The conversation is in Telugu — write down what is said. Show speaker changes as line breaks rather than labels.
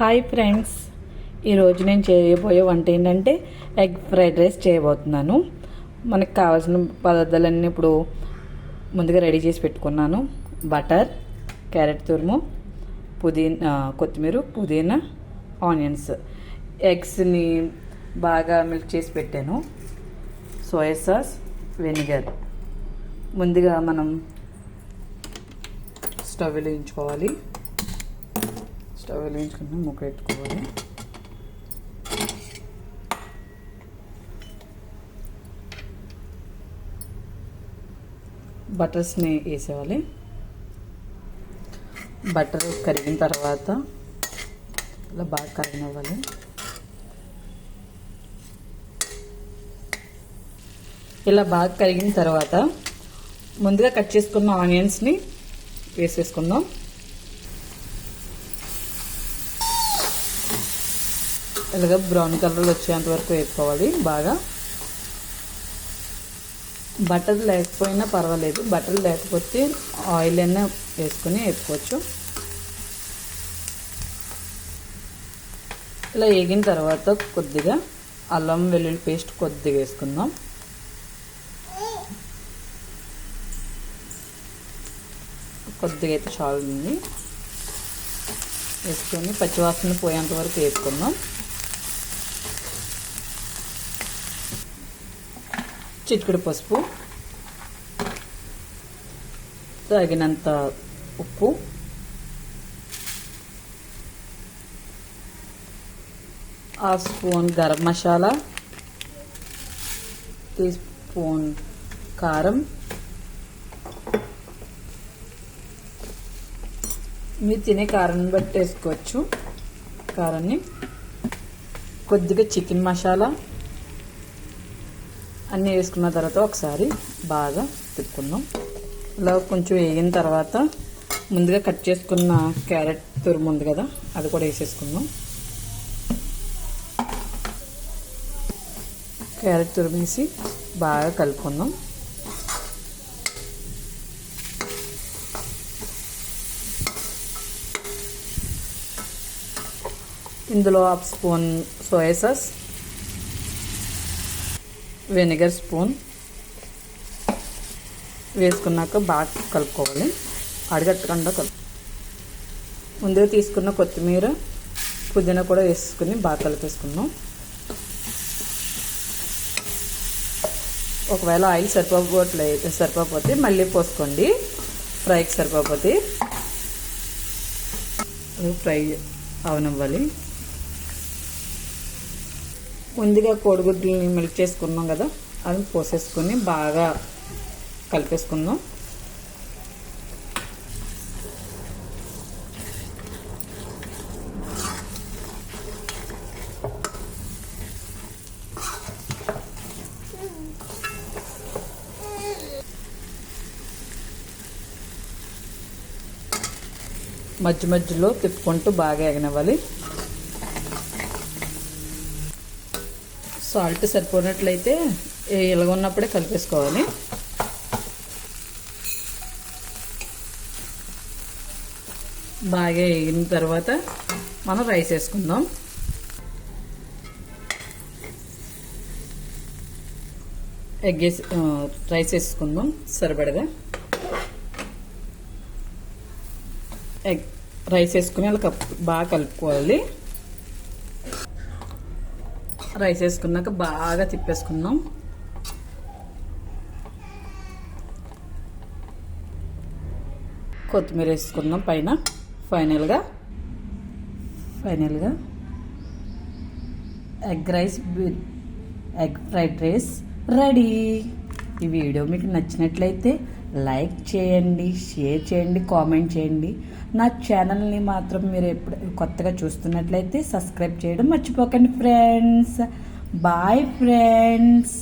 Hi friends. ఈరోజు నేను చేయబోయే వంట ఏంటంటే ఎగ్ ఫ్రైడ్ రైస్ చేయబోతున్నాను. మనకు కావాల్సిన పదార్థాలన్నీ ఇప్పుడు ముందుగా రెడీ చేసి పెట్టుకున్నాను. బటర్ క్యారెట్ తురుము పుదీనా కొత్తిమీర పుదీనా ఆనియన్స్. ఎగ్స్ని బాగా మిల్క్ చేసి పెట్టాను. Soya sauce vinegar. ముందుగా మనం స్టవ్ వెలిగించుకోవాలి. స్టవ్ వెలిగించుకుని ముక్క పెట్టుకోవాలి. బటర్స్ని వేసేవాలి బటర్ కరిగిన తర్వాత ఇలా బాగా కరిగినవ్వాలి. ఇలా బాగా కరిగిన తర్వాత ముందుగా కట్ చేసుకున్న ఆనియన్స్ని వేసేసుకుందాం. ఇలాగ బ్రౌన్ కలర్ వచ్చేంత వరకు వేసుకోవాలి బాగా. బటర్ లేకపోయినా పర్వాలేదు. బటర్ లేకపోతే ఆయిల్ అయినా వేసుకొని వేసుకోవచ్చు ఇలా వేగిన తర్వాత కొద్దిగా అల్లం వెల్లుల్లి పేస్ట్ కొద్దిగా వేసుకుందాం. కొద్దిగా అయితే చాలుంది వేసుకొని పచ్చివాసన పోయేంత వరకు వేసుకుందాం చిటికెడు పసుపు తగినంత ఉప్పు ఆ spoon garam masala teaspoon కారం మీరు తినే కారం బట్టి వేసుకోవచ్చు. కారాన్ని కొద్దిగా చికెన్ మసాలా అన్నీ వేసుకున్న తర్వాత ఒకసారి బాగా తిప్పుకుందాం. ఇలా కొంచెం వేగిన తర్వాత ముందుగా కట్ చేసుకున్న క్యారెట్ తురుము ఉంది కదా అది కూడా వేసేసుకుందాం. క్యారెట్ తురుము వేసి బాగా కలుపుకుందాం. ఇందులో half spoon soya sauce vinegar spoon వేసుకున్నాక బాగా కలుపుకోవాలి. అడగట్టకుండా కలుపు. ముందుగా తీసుకున్న కొత్తిమీర పుదీనా కూడా వేసుకుని బాగా కలిపేసుకున్నాం ఒకవేళ ఆయిల్ సరిపోవట్లేదు సరిపోతే మళ్ళీ పోసుకోండి. ఫ్రైకి సరిపోతే ఫ్రై అవనివ్వాలి. ముందుగా కోడిగుడ్లని మిల్క్ చేసుకున్నాం కదా అది పోసేసుకొని బాగా కలిపేసుకుందాం. మధ్య మధ్యలో తిప్పుకుంటూ బాగా ఎగనివ్వాలి. సాల్ట్ సరిపోయినట్లయితే ఇలా ఉన్నప్పుడే కలిపేసుకోవాలి. బాగా వేగిన తర్వాత మనం రైస్ వేసుకుందాం. ఎగ్ వేసి రైస్ వేసుకుందాం. సరిపడగా ఎగ్ రైస్ వేసుకుని అలా కప్ బాగా కలుపుకోవాలి. రైస్ వేసుకున్నాక బాగా తిప్పేసుకున్నాం కొత్తిమీర వేసుకున్నాం పైన. ఫైనల్గా ఫైనల్గా egg rice egg fried rice ready ఈ వీడియో మీకు నచ్చినట్లయితే లైక్ చేయండి షేర్ చేయండి కామెంట్ చేయండి. నా ఛానల్ని మాత్రం మీరు ఎప్పుడు కొత్తగా చూస్తున్నట్లయితే సబ్స్క్రైబ్ చేయడం మర్చిపోకండి ఫ్రెండ్స్ బాయ్ ఫ్రెండ్స్